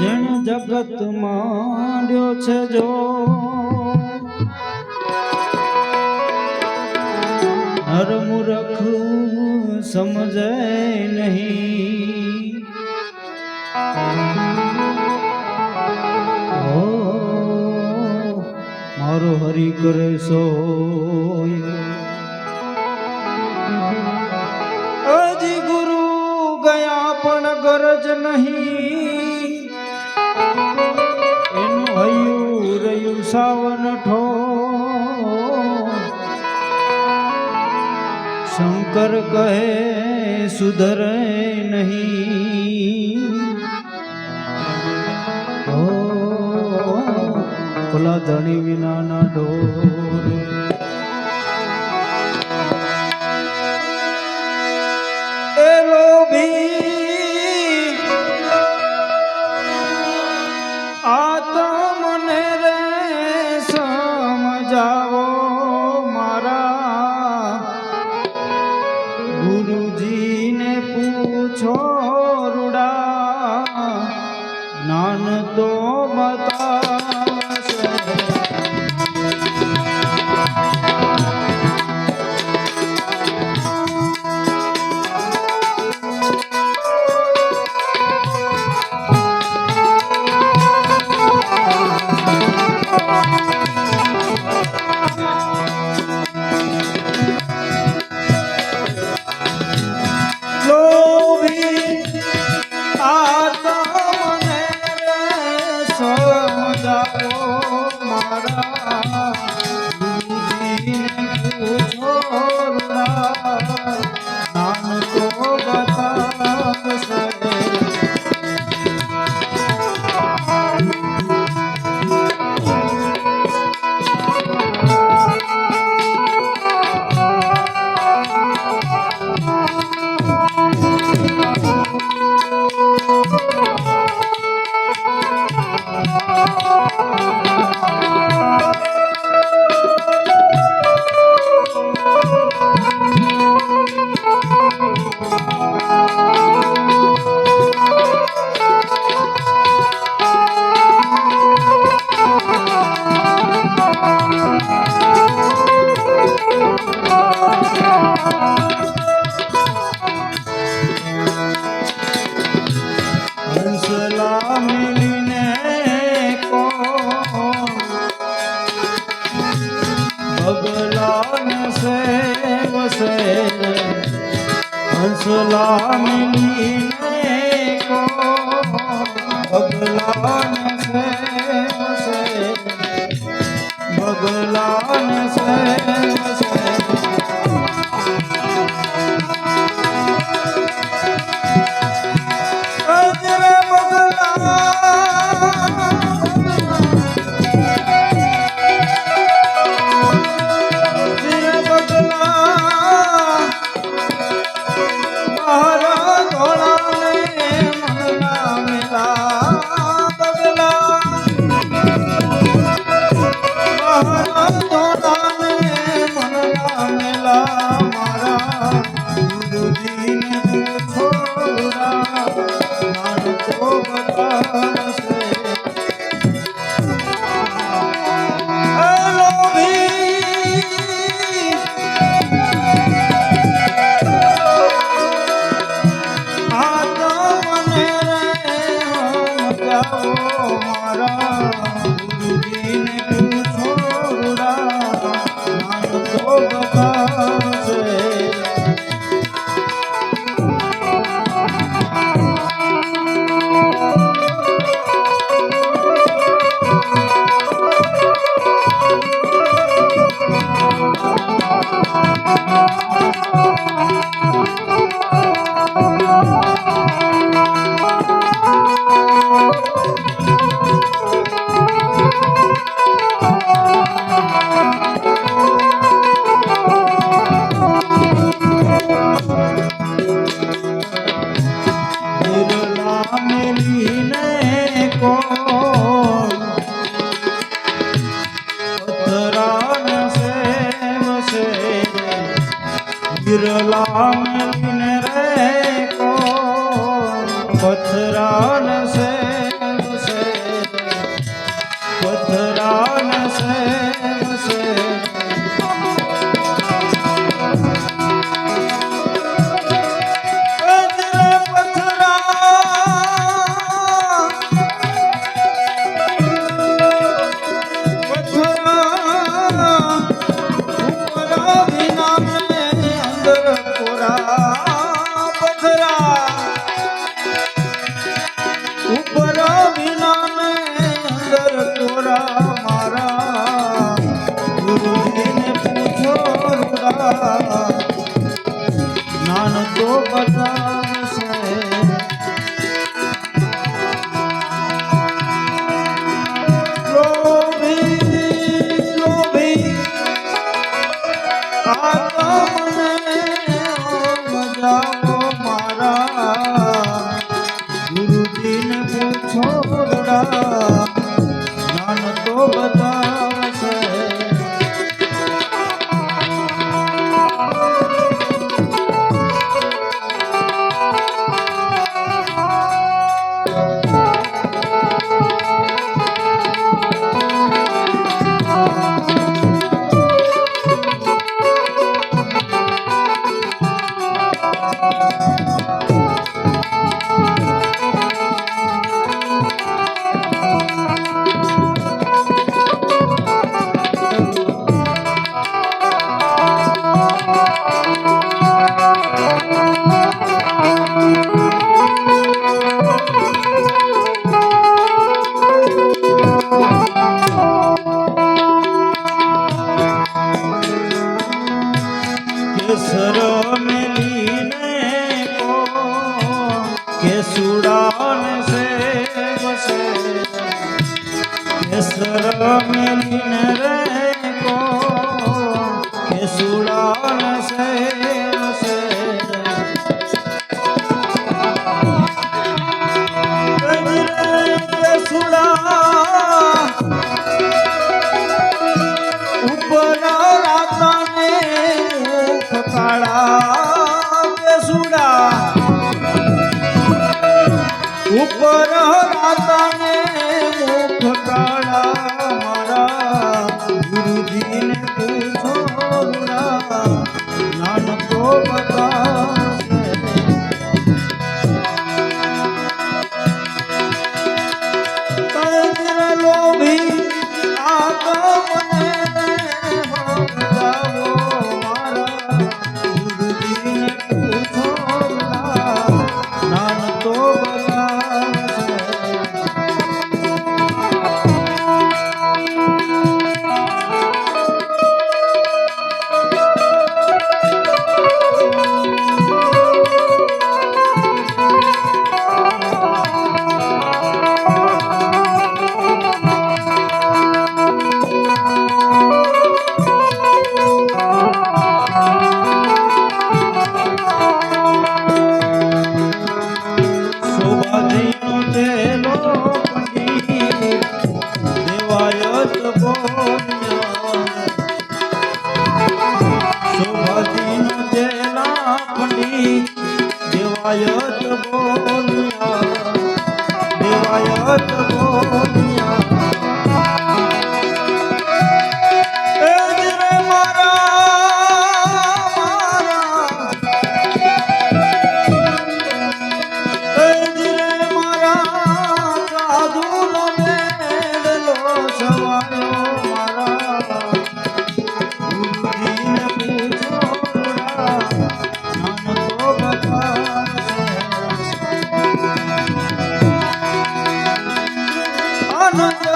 જેણ જગત માંડ્યો છે જો. હર મૂરખ સમજે નહીં. મારો હરી કરે સોય. ગરજ નહીં. એનું હૈયું રહ્યું સાવન ઠો. શંકર કહે, સુધરે નહીં. ભલા ધણી વિનાના ઢોર রাজা ભગલાન સેવસે હંસલા મિલીને કો ભગલાન মর দুদিন બિરલા મિન રે કો પથરાન સે પથરાન કે સુડાન સેવશે કે સરમેલીને રે કો કે સુડાન મારા ગુરુજીને amor.